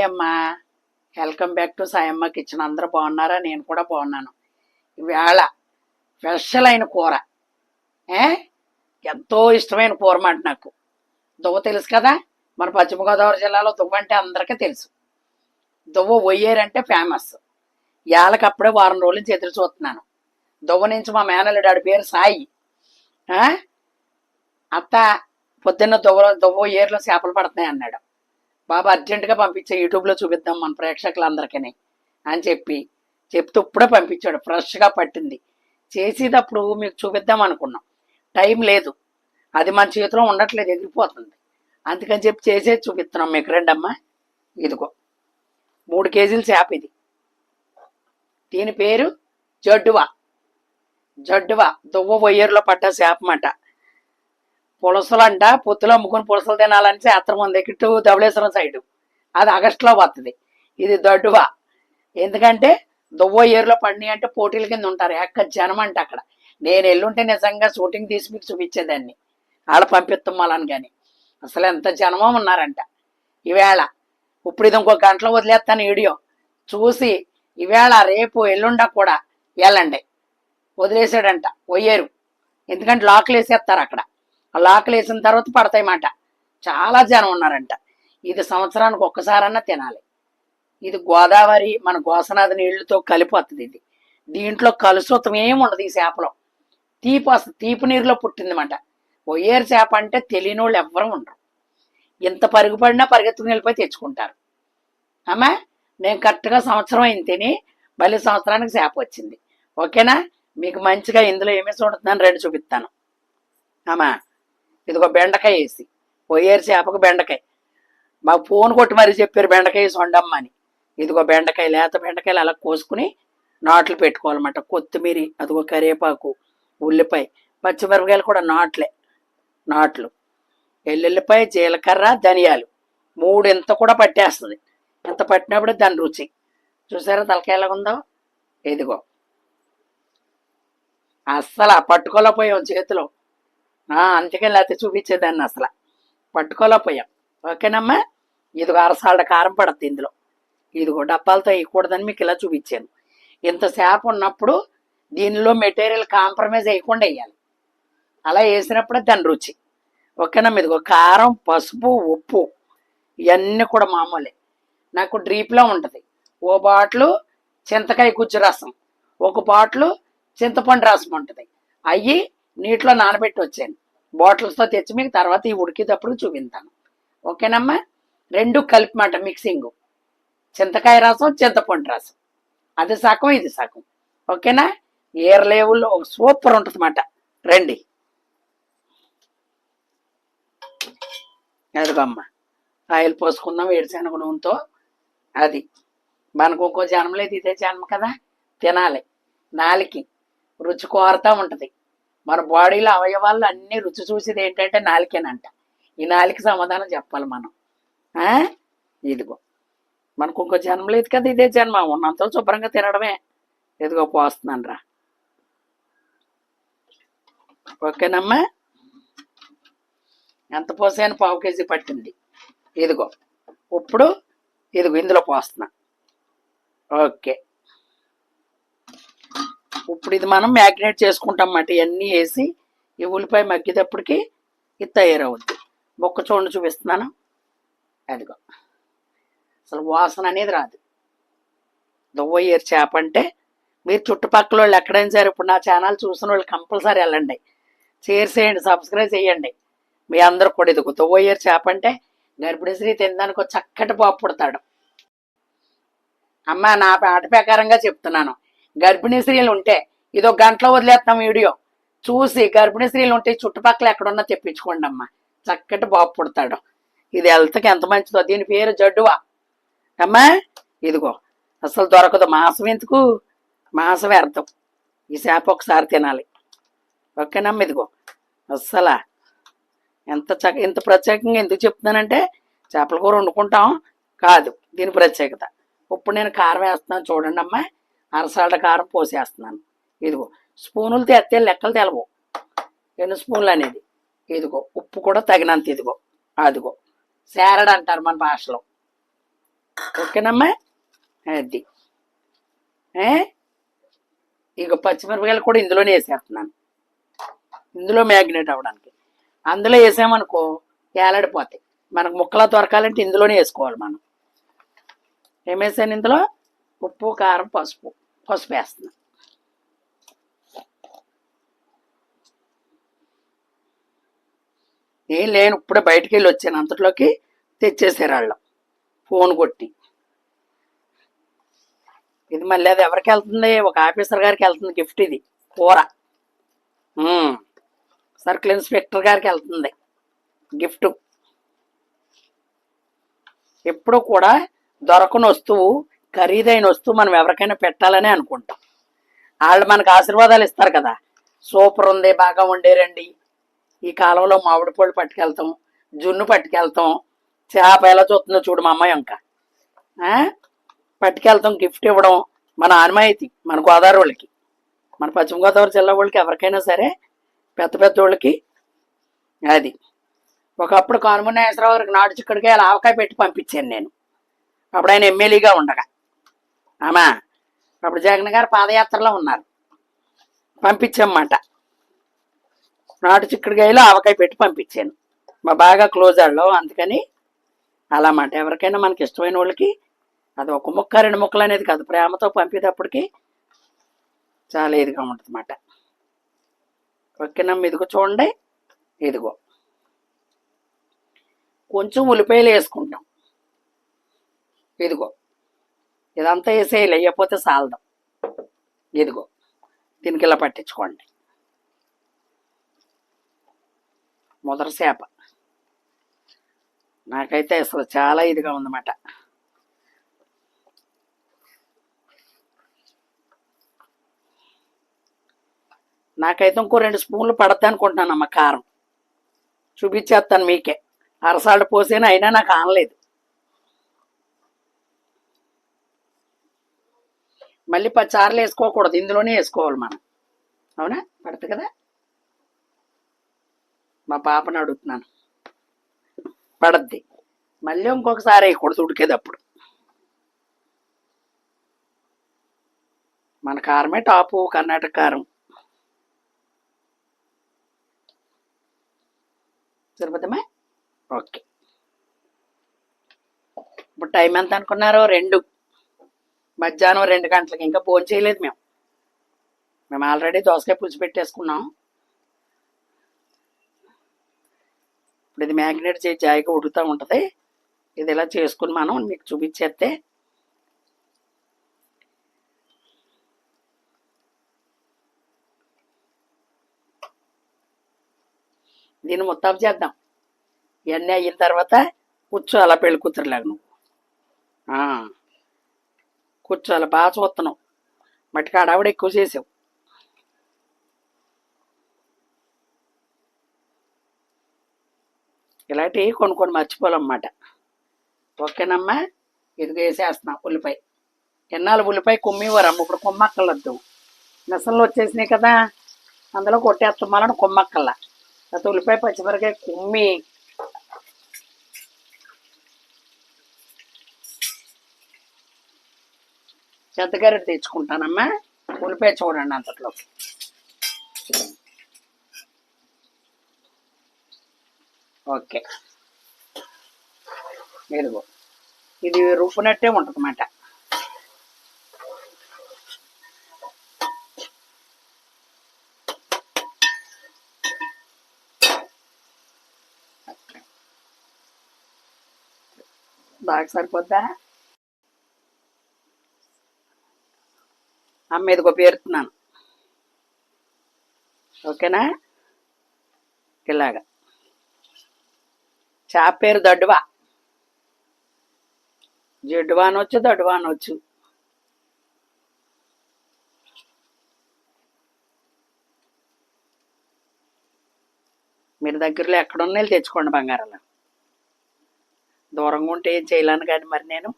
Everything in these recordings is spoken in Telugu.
Hi welcome back to Sayamma kitchen. అందరూ బాగున్నారా? నేను కూడా బాగున్నాను. ఇవాళ స్పెషల్ అయిన కూర. ఏ? ఎంతో ఇష్టమైన కూర మాట నాకు. దువ్వ తెలుసు కదా? మన పశ్చిమ గోదావరి జిల్లాలో దువ్వ అంటే అందరికీ తెలుసు. దువ్వ ఒయ్యేరంటే ఫేమస్ ఇవాళకి అప్పుడే వారం రోజుల నుంచి ఎదురు చూస్తున్నాను. దువ్వ నుంచి మా మేనల్లుడు ఆడి పేరు సాయి. అత్త పొద్దున్న దువ్వ దువ్వ ఏరులో చేపలు పడుతున్నాయి అన్నాడు. బాబా అర్జెంటుగా పంపించే యూట్యూబ్లో చూపిద్దాం మన ప్రేక్షకులందరికీ అని చెప్పి చెప్తూ ఇప్పుడే పంపించాడు ఫ్రెష్గా పట్టింది. చేసేటప్పుడు మీకు చూపిద్దాం అనుకున్నాం. టైం లేదు. అది మన చేతిలో ఉండట్లేదు ఎగిరిపోతుంది. అందుకని చెప్పి చేసేది చూపిస్తున్నాం మీకు. రెండమ్మా. ఇదిగో. మూడు కేజీలు చేప ఇది. దీని పేరు జడ్డువా. జడ్డువా. దువ్వ పొయ్యేరులో పడ్డ చేపమాట పులసలంట పొత్తులు అమ్ముకుని పులసలు తినాలని శాస్త్రం ఉంది. ఇటు ధవళేశ్వరం సైడ్. అది ఆగస్టులో వస్తుంది ఇది దడువ ఎందుకంటే దువ్వ ఏరులో పండి అంటే పోటీల కింద ఉంటారు. ఎక్క జనం అంటే అక్కడ. నేను ఎల్లుంటే నిజంగా షూటింగ్ తీసి మీకు చూపించేదాన్ని. ఆడ పంపిస్తాం కానీ అసలు ఎంత జనమో ఉన్నారంట. ఈవేళ ఇప్పుడు ఇది ఇంకో గంటలో వదిలేస్తాను వీడియో. చూసి ఈవేళ రేపు ఎల్లుండా కూడా వెళ్ళండి. వదిలేసాడంట. పోయారు ఎందుకంటే లాక్లు వేసేస్తారు అక్కడ. లాక్లు వేసిన తర్వాత పడతాయి మాట. చాలా జనం ఉన్నారంట. ఇది సంవత్సరానికి ఒక్కసారన్నా తినాలి. ఇది గోదావరి మన గోసనాథ నీళ్ళతో కలిపోతుంది ఇది. దీంట్లో కలుసుతం ఏమి ఉండదు ఈ చేపలో. తీపి వస్తుంది. తీపి నీరులో పుట్టిందన్నమాట ఒయ్యేరు చేప అంటే తెలియని వాళ్ళు ఎవ్వరూ ఉండరు. ఎంత పరుగుపడినా పరిగెత్తుకుని వెళ్ళిపోయి తెచ్చుకుంటారు. అమ్మా నేను కరెక్ట్గా సంవత్సరం అయింది తిని మళ్ళీ సంవత్సరానికి చేప వచ్చింది. ఓకేనా? మీకు మంచిగా ఇందులో ఏమేసి చూడుతుందని రెండు చూపిస్తాను. అమ్మా. ఇదిగో బెండకాయ వేసి పోయేరు చేపకు బెండకాయ. మాకు ఫోన్ కొట్టి మరీ చెప్పారు బెండకాయ వేసి వండమ్మా అని ఇదిగో బెండకాయ లేత బెండకాయలు అలా కోసుకుని నాట్లు పెట్టుకోవాలన్నమాట. కొత్తిమీర అదిగో కరివేపాకు ఉల్లిపాయ పచ్చిమిరపకాయలు కూడా నాట్లే నాట్లు. ఎల్లుల్లిపాయ జీలకర్ర ధనియాలు. మూడు ఇంత కూడా పట్టేస్తుంది. ఇంత పట్టినప్పుడు దాని రుచి. చూసారా తలకాయ ఉందో? ఇదిగో. అస్సలు పట్టుకోలేకపోయాం చేతిలో. అందుకే లేకపోతే చూపించేదాన్ని అసలు. పట్టుకోలేకపోయాం. ఓకేనమ్మా? ఇదిగో అరసాళ్ళ కారం పడుతుంది ఇందులో. ఇదిగో డబ్బాలతో వేయకూడదని మీకు ఇలా చూపించాను. ఇంతసేపు ఉన్నప్పుడు దీనిలో మెటీరియల్ కాంప్రమైజ్ వేయకుండా వేయాలి. అలా వేసినప్పుడే దాని రుచి. ఓకేనమ్మా? ఇదిగో కారం పసుపు ఉప్పు ఇవన్నీ కూడా మామూలే. నాకు డ్రీప్లో ఉంటుంది. ఓ బాటిల్ చింతకాయ గుజ్జు రసం ఒక బాటిల్ చింతపండు రసం ఉంటుంది. అవి నీటిలో నానబెట్టి వచ్చాను బాటిల్స్తో తెచ్చి మీకు తర్వాత ఈ ఉడికేటప్పుడు చూపిస్తాను. ఓకేనమ్మా? రెండు కలిపి మాట మిక్సింగ్. చింతకాయ రసం చింతపండు రసం. అది సగం ఇది సగం. ఓకేనా? ఏర్ లేవుల్లో సూపర్ ఉంటుంది అన్నమాట రండి. అదిగమ్మ. ఆయిల్ పోసుకుందాం వేడిశనగ నూనెతో. అది. మనకు ఇంకో జన్మలేదు ఇదే జన్మ కదా? తినాలి. నాలికి. రుచి కోరుతూ ఉంటుంది. మన బాడీలో అవయవాలు అన్ని రుచి చూసేది ఏంటంటే నాలికేనంట. ఈ నాలికి సమాధానం చెప్పాలి మనం. ఆ? ఇదిగో. మనకు ఇంకో జన్మ లేదు కదా ఇదే జన్మ. ఉన్నంత శుభ్రంగా తినడమే. ఇదిగో పోస్తున్నాను రా ఓకేనమ్మా? ఎంత పోసాను? పావు కేజీ పట్టింది. ఇదిగో. ఇప్పుడు ఇదిగో ఇందులో పోస్తున్నా. ఓకే. ఇప్పుడు ఇది మనం మ్యాగ్నేట్ చేసుకుంటాం అన్నమాట. ఇవన్నీ వేసి ఈ ఉల్లిపాయ మగ్గేటప్పటికి ఇది తయారవుద్ది. మొక్క చూడండి చూపిస్తున్నాను. అదిగో. అసలు వాసన అనేది రాదు. దువ్వయ్యారు చేప అంటే మీరు చుట్టుపక్కల వాళ్ళు ఎక్కడైనా సరే ఇప్పుడు నా ఛానల్ చూసిన వాళ్ళు కంపల్సరీ వెళ్ళండి. షేర్ చేయండి సబ్స్క్రైబ్ చేయండి. మీ అందరూ కూడా ఇది దువ్వయ్యారు చేప అంటే గర్భిణీ తినడానికి ఒక చక్కటి పాపు పుడతాడు. అమ్మ నా ఆట ప్రకారంగా చెప్తున్నాను. గర్భిణీ స్త్రీలు ఉంటే ఇదో గంటలో వదిలేస్తాం వీడియో. చూసి గర్భిణీ స్త్రీలు ఉంటే చుట్టుపక్కల ఎక్కడున్నా తెప్పించుకోండి అమ్మా చక్కటి బాబు పుడతాడు. ఇది హెల్త్కి ఎంత మంచిదో. దీని పేరు జడ్డువా? అమ్మా ఇదిగో. అసలు దొరకదు. మాసం ఎందుకు? మాంసం వ్యర్థం. ఈ చేప ఒకసారి తినాలి. ఓకేనమ్మా ఇదిగో. అస్సలా. ఎంత చక్క ఇంత ప్రత్యేకంగా ఎందుకు చెప్తున్నానంటే చేపల కూర వండుకుంటాం. కాదు దీని ప్రత్యేకత. ఇప్పుడు నేను కారం వేస్తున్నాను చూడండి అమ్మా అరసాళ్ళ కారం పోసేస్తున్నాను. ఇదిగో స్పూనులు తెస్తే లెక్కలు తెలవు. ఎన్ని స్పూన్లు అనేది? ఇదిగో ఉప్పు కూడా తగినంత ఇదిగో. అదిగో సేరడ్ అంటారు మన భాషలో. ఓకేనమ్మా? అది. ఏ? ఇక పచ్చిమిరపకాయలు కూడా ఇందులోనే వేసేస్తున్నాను. ఇందులో మ్యాగ్నేట్ అవ్వడానికి. అందులో వేసామనుకో ఏలాడిపోతాయి. మనకు ముక్కలా దొరకాలంటే ఇందులోనే వేసుకోవాలి మనం. ఏమేసాను ఇందులో? ఉప్పు కారం పసుపు. పసుపు వేస్తున్నా ఏం లేను ఇప్పుడే బయటికి వెళ్ళి వచ్చాను. అంతట్లోకి తెచ్చేసారు వాళ్ళు. ఫోన్ కొట్టి. ఇది మళ్ళీ అది ఎవరికి వెళ్తుంది? ఒక ఆఫీసర్ గారికి వెళ్తుంది గిఫ్ట్ ఇది. కూర. సర్కిల్ ఇన్స్పెక్టర్ గారికి వెళ్తుంది. గిఫ్ట్. ఎప్పుడు కూడా దొరకని వస్తువు ఖరీదైన వస్తువు మనం ఎవరికైనా పెట్టాలని అనుకుంటాం. వాళ్ళు మనకు ఆశీర్వాదాలు ఇస్తారు కదా. సూపర్ ఉంది బాగా వండేరండి. ఈ కాలంలో మామిడి పళ్ళు పట్టుకెళ్తాం జున్ను పట్టుకెళ్తాం చేప ఎలా చూస్తుందో చూడు మా అమ్మాయి ఇంకా పట్టుకెళ్తాం గిఫ్ట్ ఇవ్వడం మన ఆనమాయితీ మన గోదావరి వాళ్ళకి. మన పశ్చిమ గోదావరి జిల్లా వాళ్ళకి ఎవరికైనా సరే పెద్ద పెద్ద వాళ్ళకి అది. ఒకప్పుడు కానుమూరి గారికి నాటు చిక్కడికి అలా ఆవకాయ పెట్టి పంపించాను నేను. అప్పుడు ఆయన ఎమ్మెల్యేగా ఉండగా. ఆమా అప్పుడు జగన్ గారు పాదయాత్రలో ఉన్నారు. పంపించమ్మాట. నాటు చిక్కుడుకాయలు ఆవకాయ పెట్టి పంపించాను. మా బాగా క్లోజ్ వాళ్ళు అందుకని అలా మాట. ఎవరికైనా మనకి ఇష్టమైన వాళ్ళకి అది ఒక ముక్క రెండు ముక్కలు అనేది కాదు. ప్రేమతో పంపేటప్పటికి చాలా ఇదిగా ఉంటుంది అన్నమాట ఓకేనమ్మ ఇదిగో చూడండి. ఇదిగో. కొంచెం ఉల్లిపాయలు వేసుకుంటాం. ఇదిగో. ఇదంతా వేసేయాలి. వేయకపోతే సాలదాం. ఇదిగో దీనికి ఇలా పట్టించుకోండి. ముదర చేప. నాకైతే అసలు చాలా ఇదిగా ఉందన్నమాట. నాకైతే ఇంకో రెండు స్పూన్లు పడద్దు అనుకుంటున్నానమ్మ కారం. చూపించేస్తాను మీకే. అరసాడు పోసేనా అయినా నాకు ఆనలేదు. మళ్ళీ పచ్చారులు వేసుకోకూడదు. ఇందులోనే వేసుకోవాలి మనం. అవునా? పడుతుంది కదా? మా పాపను అడుగుతున్నాను. పడద్ది. మళ్ళీ ఇంకొకసారి వేయకూడదు. ఉడికేటప్పుడు మన కారమే టాపు కర్ణాటక కారం. సరిపోతామా ఓకే. ఇప్పుడు టైం ఎంత అనుకున్నారు? రెండు. మధ్యాహ్నం రెండు గంటలకి ఇంకా ఫోన్ చేయలేదు మేము. మేము ఆల్రెడీ దోసకాయ పులుసు పెట్టేసుకున్నాం. ఇప్పుడు ఇది మ్యాగ్నేట్ చేసి జాయిగా ఉడుకుతూ ఉంటుంది. ఇది ఇలా చేసుకుని మనం మీకు చూపించేస్తే. దీన్ని మొత్తం చేద్దాం. ఇవన్నీ అయిన తర్వాత కూర్చో అలా పెళ్ళి కూతురులాగా నువ్వు. కూర్చోాలి బాగా చూస్తున్నావు. మట్టికి ఆడావిడ ఎక్కువ చేసావు. ఇలాంటివి కొన్ని కొన్ని మర్చిపోవాలన్నమాట. ఓకేనమ్మా? ఇదిగో వేసేస్తున్నాం ఉల్లిపాయ. ఎన్నాళ్ళు ఉల్లిపాయ కుమ్మివారమ్మ ఇప్పుడు కొమ్మక్కలొద్దు మిషన్లు వచ్చేసినాయి కదా అందులో కొట్టేస్తాం మనం కొమ్మక్కల్లా లేకపోతే ఉల్లిపాయ పచ్చిమిరకాయ కుమ్మి. చెత్తగారెట్ తెచ్చుకుంటానమ్మా. ఉల్లిపాయ చూడండి అంతట్లో. ఓకే. ఇదిగో. ఇది రుబ్బునట్టే ఉంటుంది అన్నమాట బాగా సరిపోద్దా? అమ్మ ఇదిగో పేరుతున్నాను. ఓకేనా? ఇలాగా. చేప పేరు దడ్డువా? జిడ్డువా అనొచ్చు దడ్డువా అనొచ్చు మీరు దగ్గరలో ఎక్కడున్నా తెచ్చుకోండి బంగారాలు. దూరంగా ఉంటే ఏం చేయలేను కానీ మరి నేను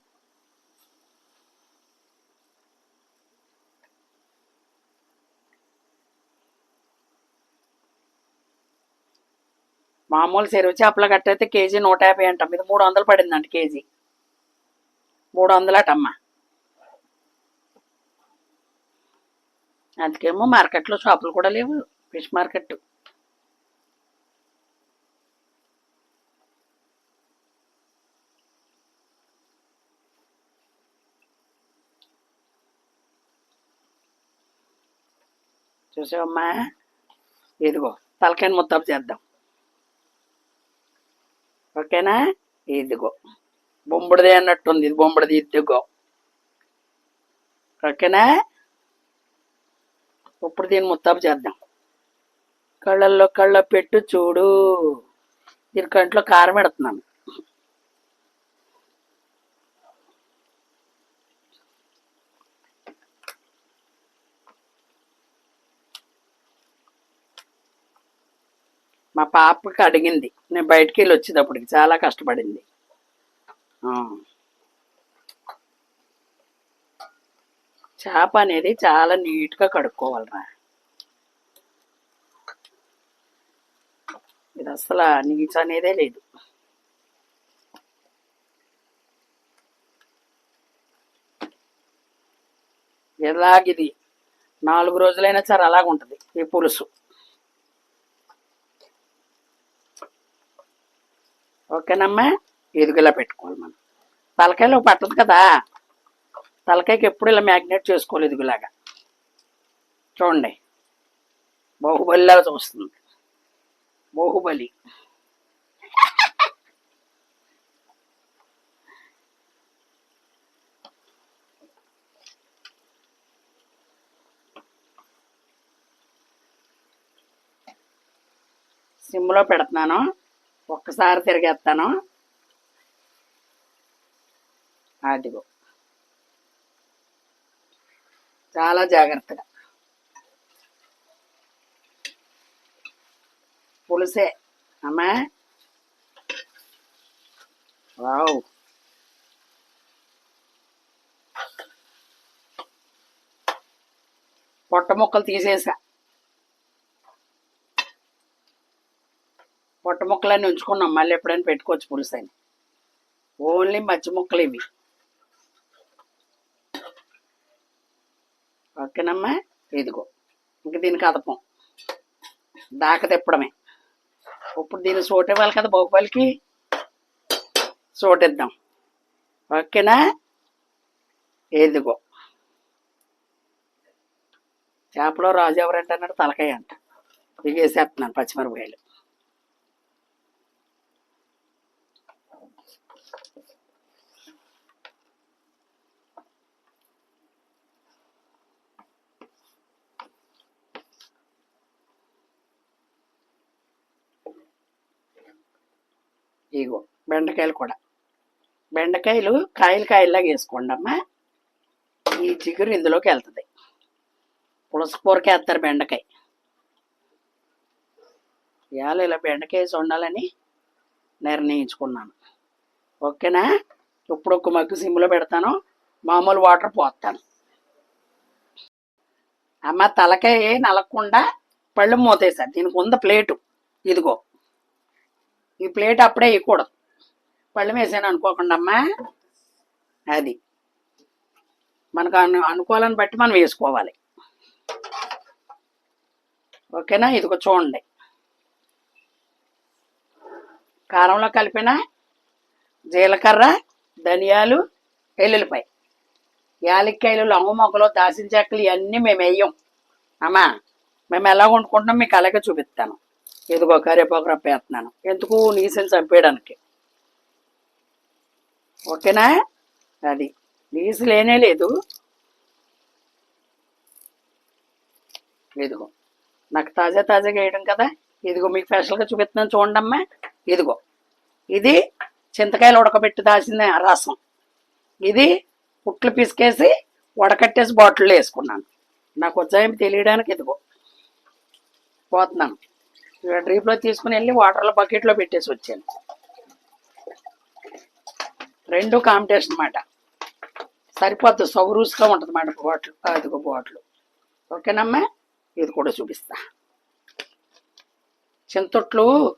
మామూలు చెరువు చేపల గట్ట అయితే కేజీ నూట యాభై అంటాం. ఇది మూడు వందలు పడిందండి కేజీ. మూడు వందలటమ్మా. అందుకేమో మార్కెట్లో షాపులు కూడా లేవు. ఫిష్ మార్కెట్ చూసావమ్మా? ఇదిగో తలకాయని ముత్తాపు చేద్దాం. ఓకేనా? ఇదిగో. బొంబుడిది అన్నట్టుంది. ఇది బొంబుడిది. ఇదిగో. ఓకేనా? ఇప్పుడు దీన్ని ముత్తాపు చేద్దాం. కళ్ళల్లో కళ్ళ పెట్టు చూడు. దీని కంట్లో కారం పెడుతున్నాను. మా పాపకి అడిగింది. నేను బయటికి వెళ్ళి వచ్చేటప్పటికి చాలా కష్టపడింది. చేప అనేది చాలా నీట్గా కడుక్కోవాలరా. ఇది అసలు నీచు అనేదే లేదు. ఎలాగిది? నాలుగు రోజులైనా సరే అలాగుంటుంది ఈ పులుసు. ఓకేనమ్మా? ఎదుగులా పెట్టుకోవాలి మనం. తలకాయలో పట్టదు కదా? తలకాయకి ఎప్పుడు ఇలా మ్యాగ్నేట్ చేసుకోవాలి ఎదుగులాగా చూడండి. బాహుబలిలాగా చూస్తుంది. బాహుబలి. సిమ్లో పెడుతున్నాను. ఒక్కసారి తిరిగేస్తాను. అదిగో. చాలా జాగ్రత్తగా. పులుసే. అమ్మా. వావ్. పొట్ట ముక్కలు తీసేసా. పొట్ట ముక్కలన్నీ ఉంచుకున్నాం. మళ్ళీ ఎప్పుడైనా పెట్టుకోవచ్చు పులుసు అని. ఓన్లీ మచ్చి ముక్కలు ఇవి. ఓకేనమ్మా? ఇదిగో. ఇంక దీనికి అదపం దాక తిప్పడమే. ఇప్పుడు దీన్ని సోట ఇవ్వాలి కదా బాహుబలికి? సోటిద్దాం. ఓకేనా? ఏదిగో చేపలో రాజు ఎవరంటే అన్నాడు తలకాయ అంట. దిగేసేస్తున్నాను పచ్చిమిరపకాయలు. ఇగో బెండకాయలు కూడా. బెండకాయలు కాయలు కాయల్లాగా వేసుకోండి అమ్మా ఈ చిగురు ఇందులోకి వెళ్తుంది. పులసకూరకి వేస్తారు బెండకాయ. ఇవాళ ఇలా బెండకాయ వేసి వండాలని నిర్ణయించుకున్నాను. ఓకేనా? ఇప్పుడు ఒక మగ్గు సిమ్లో పెడతాను. మామూలు వాటర్ పోస్తాను. అమ్మ తలకాయ నలగకుండా పళ్ళు మూతేసారు దీనికి ఉంద ప్లేటు. ఇదిగో. ఈ ప్లేట్ అప్పుడే వేయకూడదు. పళ్ళు వేసాను అనుకోకుండా అమ్మా. అది. మనకు అను అనుకోవాలని బట్టి మనం వేసుకోవాలి. ఓకేనా? ఇదిగో చూడండి. కారంలో కలిపిన జీలకర్ర ధనియాలు ఎల్లుల్లిపాయ యాలక్కాయలు లవంగ మొక్కలు దాసిన చెక్కలు ఇవన్నీ మేము వేయం. అమ్మా మేము ఎలా వండుకుంటున్నాం మీకు అలాగే చూపిస్తాను. ఇదిగో కరివేపాకు రప్ప ఎందుకు? నీసుని చంపేయడానికి. ఓకేనా? అది నీసు లేనే లేదు. ఇదిగో. నాకు తాజా తాజాగా వేయడం కదా? ఇదిగో మీకు స్పెషల్గా చూపిస్తున్నాను చూడండమ్మా. ఇదిగో. ఇది చింతకాయలు ఉడకబెట్టి దాసిన రసం. ఇది పుట్లు పిసికేసి ఉడకట్టేసి బాటిల్లో వేసుకున్నాను. నాకు ఉజ్జాయింపు తెలియడానికి ఇదిగో. పోతున్నాను. డ్రీప్లో తీసుకుని వెళ్ళి వాటర్లో బకెట్లో పెట్టేసి వచ్చాను. రెండు కాంపిటీషన్ అన్నమాట. సరిపోద్ది సౌరూస్గా ఉంటుంది మాట బాటిల్. అదిగో బాటిల్. ఓకేనమ్మా? ఇది కూడా చూపిస్తా. చింతొట్లు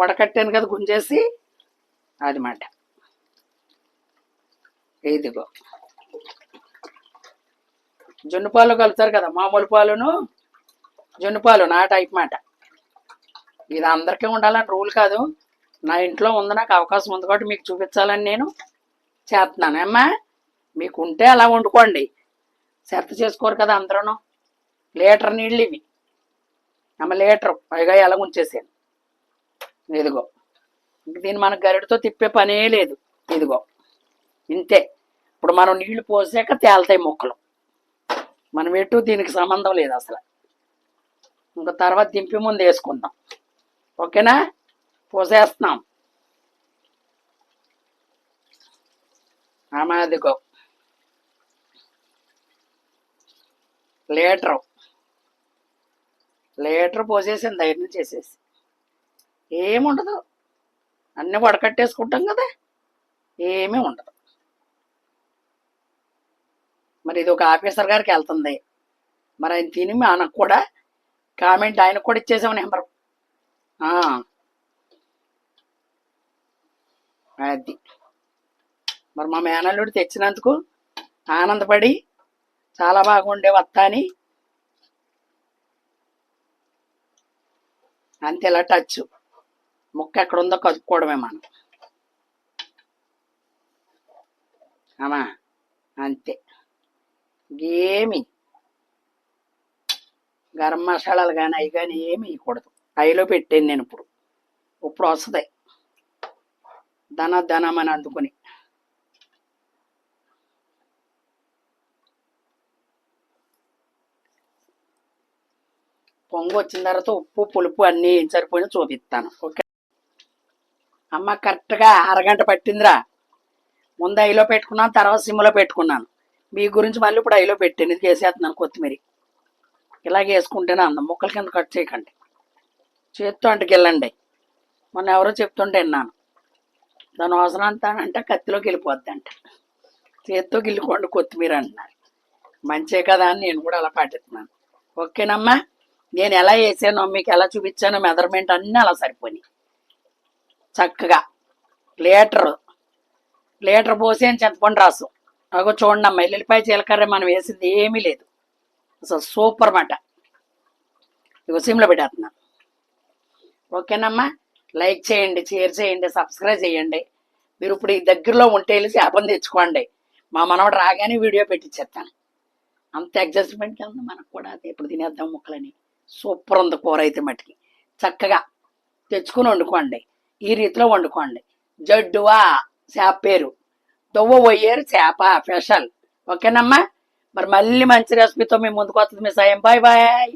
వడకట్టాను కదా గుంజేసి అది మాట. ఇదిగో. జున్ను పాలు కలుపుతారు కదా మామూలు పాలును? జొన్ను పాలు నా టైప్ మాట. ఇది అందరికీ ఉండాలని రూల్ కాదు. నా ఇంట్లో ఉంది నాకు అవకాశం ఉంది కాబట్టి మీకు చూపించాలని నేను చేస్తున్నాను. అమ్మా మీకు ఉంటే అలా వండుకోండి. సెర్త చేసుకోరు కదా అందరూ లీటర్ నీళ్ళు ఇవి. అమ్మ లీటర్ పైగా ఎలా ఉంచేసాను. ఇదిగో. దీన్ని మన గరిటతో తిప్పే పనే లేదు. ఇదిగో. ఇంతే. ఇప్పుడు మనం నీళ్ళు పోసాక తేలుతాయి మొక్కలు. మనం ఎటు దీనికి సంబంధం లేదు అసలు. ఇంకా తర్వాత దింపి ముందు వేసుకుందాం. ఓకేనా? పూసేస్తున్నాం. అమాదిగో లీటరు. లీటర్ పోసేసింది ధైర్యం చేసేసి. ఏముండదు. అన్నీ వడకట్టేసుకుంటాం కదా. ఏమీ ఉండదు. మరి ఇది ఒక ఆఫీసర్ గారికి వెళ్తుంది. మరి ఆయన తిని మనకు కూడా కామెంట్ ఆయనకు కూడా ఇచ్చేసాం నెంబర్ అది. మరి మా మేనల్లుడు తెచ్చినందుకు ఆనందపడి చాలా బాగుండే వస్తా అని అంతే ఇలా టచ్. ముక్క ఎక్కడ ఉందో కదుక్కోవడమే మనం. అమ్మా అంతే. ఏమి గరం మసాలాలు కానీ అవి కానీ ఏమి ఇవ్వకూడదు అయిలో పెట్టాను నేను ఇప్పుడు. ఇప్పుడు వస్తుంది. ధన ధనం అని అందుకుని. పొంగు వచ్చిన తర్వాత ఉప్పు పులుపు అన్నీ ఏం సరిపోయినా చూపిస్తాను. ఓకే? అమ్మ కరెక్ట్గా అరగంట పట్టిందిరా. ముందు ఐలో పెట్టుకున్నాను తర్వాత సిమ్లో పెట్టుకున్నాను. మీ గురించి మళ్ళీ ఇప్పుడు ఐలో పెట్టాను ఇది వేసేస్తున్నాను కొత్తిమీర. ఇలాగ వేసుకుంటేనే అందం. ముక్కల కింద కట్ చేయకండి. చేత్తో అంటకెళ్ళండి. మొన్న ఎవరో చెప్తుంటే విన్నాను. దాని అవసరం అంతానంటే కత్తిలోకి వెళ్ళిపోద్ది అంట చేత్తో గిల్లుకోండి కొత్తిమీర అంటున్నారు. మంచే కదా అని నేను కూడా అలా పాటిస్తున్నాను. ఓకేనమ్మా? నేను ఎలా వేసానో మీకు ఎలా చూపించానో మెజర్మెంట్ అన్నీ అలా సరిపోయినాయి. చక్కగా. లీటర్ లీటర్ పోసి అని చింతపండు రాసు. అగో చూడండి అమ్మ ఎల్లుల్లిపాయ జీలకర్ర మనం వేసింది ఏమీ లేదు. అసలు సూపర్ మాట. ఇగో సిమ్లో పెట్టేస్తున్నాను. ఓకేనమ్మా? లైక్ చేయండి షేర్ చేయండి సబ్స్క్రైబ్ చేయండి. మీరు ఇప్పుడు ఈ దగ్గరలో ఉంటే వెళ్ళి శాపం తెచ్చుకోండి. మా మనవడు రాగానే వీడియో పెట్టించేస్తాను అంత అడ్జస్ట్మెంట్ ఉంది మనకు కూడా. అది ఎప్పుడు తినేద్దాం ముక్కలని. సూపర్ ఉంది కూర అయితే మటుకి. చక్కగా తెచ్చుకుని వండుకోండి. ఈ రీతిలో వండుకోండి. జడ్డువా చేప పేరు. దువ్వ పోయారు చేప స్పెషల్. ఓకేనమ్మా? మరి మళ్ళీ మంచి రెసిపీతో మేము ముందుకు వస్తుంది మీ సాయం. Bye bye